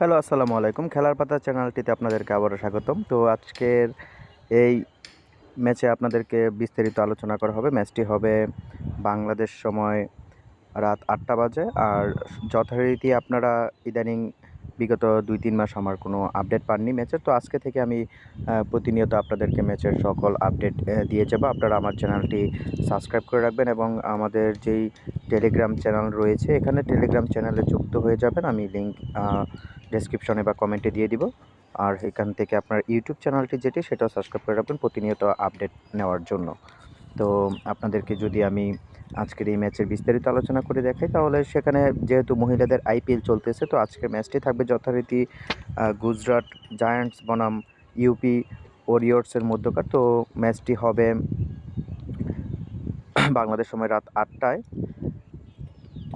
Hello, আসসালামু আলাইকুম। খেলার পাতা চ্যানেলটিতে আপনাদেরকে আবারও স্বাগতম। তো আজকের এই ম্যাচে আপনাদেরকে বিস্তারিত আলোচনা করা হবে। ম্যাচটি হবে বাংলাদেশ সময় রাত আটটা বাজে। আর যথারীতি আপনারা ইদানিং বিগত দুই তিন মাস আমার কোনো আপডেট পাননি ম্যাচের তো আজকে থেকে আমি প্রতিনিয়ত আপনাদেরকে ম্যাচের সকল আপডেট দিয়ে যাব। আপনারা আমার চ্যানেলটি সাবস্ক্রাইব করে রাখবেন এবং আমাদের যেই টেলিগ্রাম চ্যানেল রয়েছে, এখানে টেলিগ্রাম চ্যানেলে যুক্ত হয়ে যাবেন। আমি লিঙ্ক ডেসক্রিপশনে বা কমেন্টে দিয়ে দিব। আর এখান থেকে আপনার ইউটিউব চ্যানেলটি যেটি, সেটাও সাবস্ক্রাইব করে রাখবেন প্রতিনিয়ত আপডেট নেওয়ার জন্য। তো আপনাদেরকে যদি আমি আজকের এই ম্যাচের বিস্তারিত আলোচনা করে দেখাই, তাহলে সেখানে যেহেতু মহিলাদের আইপিএল চলতেছে, তো আজকের ম্যাচটি থাকবে যথারীতি গুজরাট জায়ান্টস বনাম ইউপি ওরিয়র্সের মধ্যকার। তো ম্যাচটি হবে বাংলাদেশ সময় রাত আটটায়।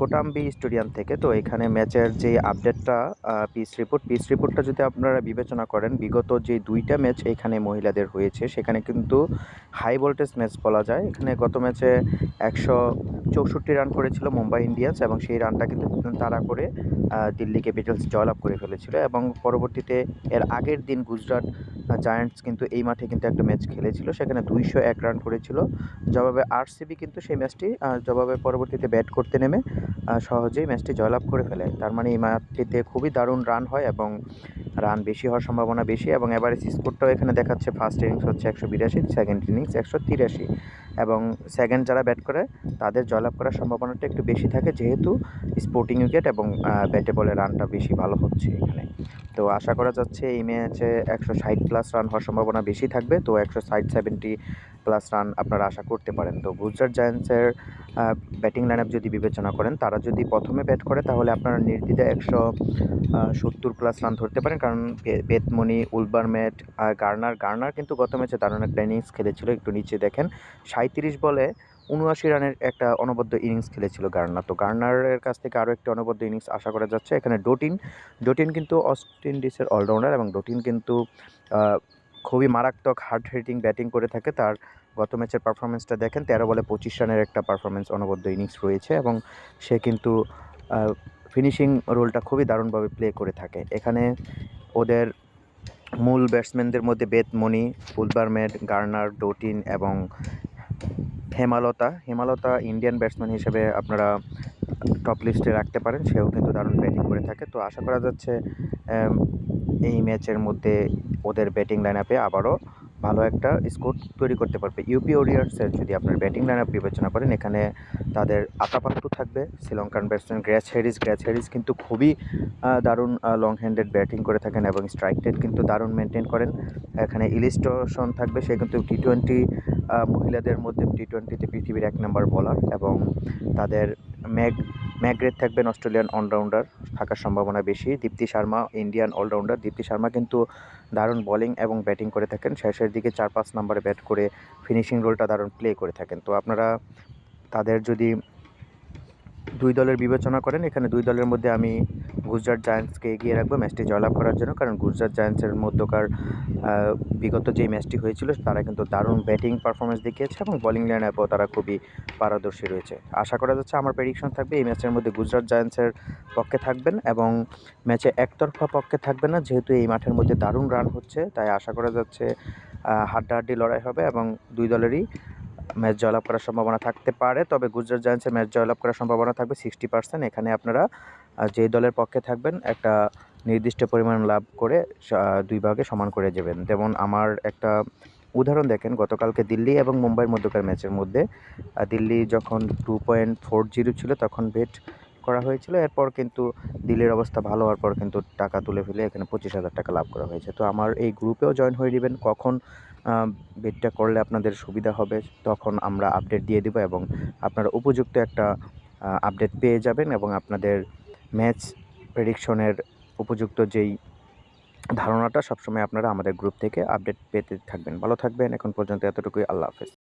কোটাম্বি স্টেডিয়াম থেকে। তো এখানে ম্যাচের যে আপডেটটা পিস রিপোর্ট পিস রিপোর্টটা যদি আপনারা বিবেচনা করেন, বিগত যে দুইটা ম্যাচ এখানে মহিলাদের হয়েছে, সেখানে কিন্তু হাই ভোল্টেজ ম্যাচ বলা যায়। এখানে গত ম্যাচে একশো চৌষট্টি রান করেছিল মুম্বাই ইন্ডিয়ান্স এবং সেই রানটা কিন্তু তারা করে দিল্লি ক্যাপিটালস জয়লাভ করে ফেলেছিল এবং পরবর্তীতে এর আগের দিন গুজরাট জায়ান্টস কিন্তু এই মাঠে কিন্তু একটা ম্যাচ খেলেছিল, সেখানে দুইশো এক রান করেছিল। জবাবে আরসিবি কিন্তু সেই ম্যাচটি জবাবে পরবর্তীতে ব্যাট করতে নেমে সহজেই ম্যাচটি জয়লাভ করে ফেলে। তার মানে এই ম্যাচটিতে খুবই দারুণ রান হয় এবং রান বেশি হওয়ার সম্ভাবনা বেশি এবং এবারে স্কোরটাও এখানে দেখাচ্ছে ফার্স্ট ইনিংস হচ্ছে একশো বিরাশি সেকেন্ড ইনিংস একশো তিরাশি। এবং সেকেন্ড যারা ব্যাট করে, তাদের জয়লাভ করার সম্ভাবনাটা একটু বেশি থাকে, যেহেতু স্পোর্টিং উইকেট এবং ব্যাটে বলে রানটা বেশি ভালো হচ্ছে এখানে। তো আশা করা যাচ্ছে এই ম্যাচে একশো ষাট প্লাস রান হওয়ার সম্ভাবনা বেশি থাকবে। তো একশো ষাট সেভেন্টি প্লাস রান আপনারা আশা করতে পারেন। তো গুজরাট জায়ান্টসের ব্যাটিং লাইন যদি বিবেচনা করেন, তারা যদি প্রথমে ব্যাট করে, তাহলে আপনারা নির্দ্বিধায় একশো সত্তর প্লাস রান ধরতে পারেন। কারণ বে- বেতমনি উলবারমেট, আর গার্নার গার্নার কিন্তু গত ম্যাচে দারুণ একটা ইনিংস খেলেছিল। একটু নিচে দেখেন সাঁত্রিশ বলে উনআশি রানের একটা অনবদ্য ইনিংস খেলেছিল গার্নার। তো গার্নারের কাছ থেকে আরও একটি অনবদ্য ইনিংস আশা করা যাচ্ছে, এখানে ডোটিন। ডোটিন কিন্তু অস্ট ইন্ডিজের অলরাউন্ডার এবং ডোটিন কিন্তু খুবই মারাত্মক হার্ড হিটিং ব্যাটিং করে থাকে। তার গত ম্যাচের পারফরমেন্সটা দেখেন, তেরো বলে পঁচিশ রানের একটা পারফরমেন্স অনবদ্য ইনিংস রয়েছে এবং সে কিন্তু ফিনিশিং রোলটা খুবই দারুণভাবে প্লে করে থাকে। এখানে ওদের মূল ব্যাটসম্যানদের মধ্যে বেতমণি ফুলবারমেড, গার্নার, ডোটিন এবং হেমালতা হেমালতা ইন্ডিয়ান ব্যাটসম্যান হিসেবে আপনারা টপ লিস্টে রাখতে পারেন, সেও কিন্তু দারুণ ব্যাটিং করে থাকে। তো আশা করা যাচ্ছে এই ম্যাচের মধ্যে ওদের ব্যাটিং লাইন আপে আবারও ভালো একটা স্কোর তৈরি করতে পারবে। ইউপি ওরিয়ার্সের যদি আপনার ব্যাটিং লাইন আপ বিবেচনা করেন, এখানে তাদের আতাপাত্তু থাকবে, Sri Lankan batsman Grace Harris Grace Harris কিন্তু খুবই দারুণ লং হ্যান্ডেড ব্যাটিং করে থাকেন এবং স্ট্রাইক রেট কিন্তু দারুণ মেনটেন করেন। এখানে ইলিস্ট্রেশন থাকবে, সে কিন্তু টি টোয়েন্টি মহিলাদের মধ্যে টি টোয়েন্টিতে পৃথিবীর এক নম্বর বোলার এবং তাদের ম্যাগ ম্যাগ্রেট থাকবেন অস্ট্রেলিয়ান অলরাউন্ডার থাকার সম্ভাবনা বেশি। দীপ্তি শর্মা ইন্ডিয়ান অলরাউন্ডার দীপ্তি শর্মা কিন্তু দারুণ বোলিং এবং ব্যাটিং করে থাকেন। শেষের দিকে চার পাঁচ নম্বরে ব্যাট করে ফিনিশিং রোলটা দারুণ প্লে করে থাকেন। তো আপনারা তাদের যদি দুই দলের বিবেচনা করেন, এখানে দুই দলের মধ্যে আমি গুজরাট জায়ান্টসকে এগিয়ে রাখব ম্যাচটি জয়লাভ করার জন্য। কারণ গুজরাট জায়ান্টসের মধ্যকার বিগত যে ম্যাচটি হয়েছিল, তারা কিন্তু দারুণ ব্যাটিং পারফরমেন্স দেখিয়েছে এবং বোলিং লাইন আপও তারা খুবই পারদর্শী রয়েছে। আশা করা যাচ্ছে আমার প্রেডিকশন থাকবে, এই ম্যাচের মধ্যে গুজরাট জায়ান্টসের পক্ষে থাকবেন এবং ম্যাচে একতরফা পক্ষে থাকবে না, যেহেতু এই মাঠের মধ্যে দারুণ রান হচ্ছে। তাই আশা করা যাচ্ছে হাড্ডাহাড্ডি লড়াই হবে এবং দুই দলেরই ম্যাচ জয়লাভ করার সম্ভাবনা থাকতে পারে। তবে গুজরাট জায়ান্টসের ম্যাচ জয়লাভ করার সম্ভাবনা থাকবে সিক্সটি পার্সেন্ট। এখানে আপনারা আহ, যে দলের পক্ষে থাকবেন একটা নির্দিষ্ট পরিমাণ লাভ করে দুই ভাগে সমান করে যাবেন। যেমন আমার একটা উদাহরণ দেখেন গতকালকে দিল্লি এবং মুম্বাইয়ের মধ্যকার ম্যাচের মধ্যে। দিল্লি যখন টু পয়েন্ট ফোর জিরো ছিল তখন বেট করা হয়েছিল। এরপর কিন্তু দিল্লির অবস্থা ভালো হওয়ার পর কিন্তু টাকা তুলে ফেলে এখানে পঁচিশ হাজার টাকা লাভ করা হয়েছে। তো আমার এই গ্রুপেও জয়েন হয়ে নেবেন। কখন বেটটা করলে আপনাদের সুবিধা হবে তখন আমরা আপডেট দিয়ে দেবো এবং আপনারা উপযুক্ত একটা আপডেট পেয়ে যাবেন এবং আপনাদের ম্যাচ প্রেডিকশনের উপযুক্ত যেই ধারণাটা সবসময় আপনারা আমাদের গ্রুপ থেকে আপডেট পেতে থাকবেন। ভালো থাকবেন। এখন পর্যন্ত এতটুকুই। আল্লাহ হাফেজ।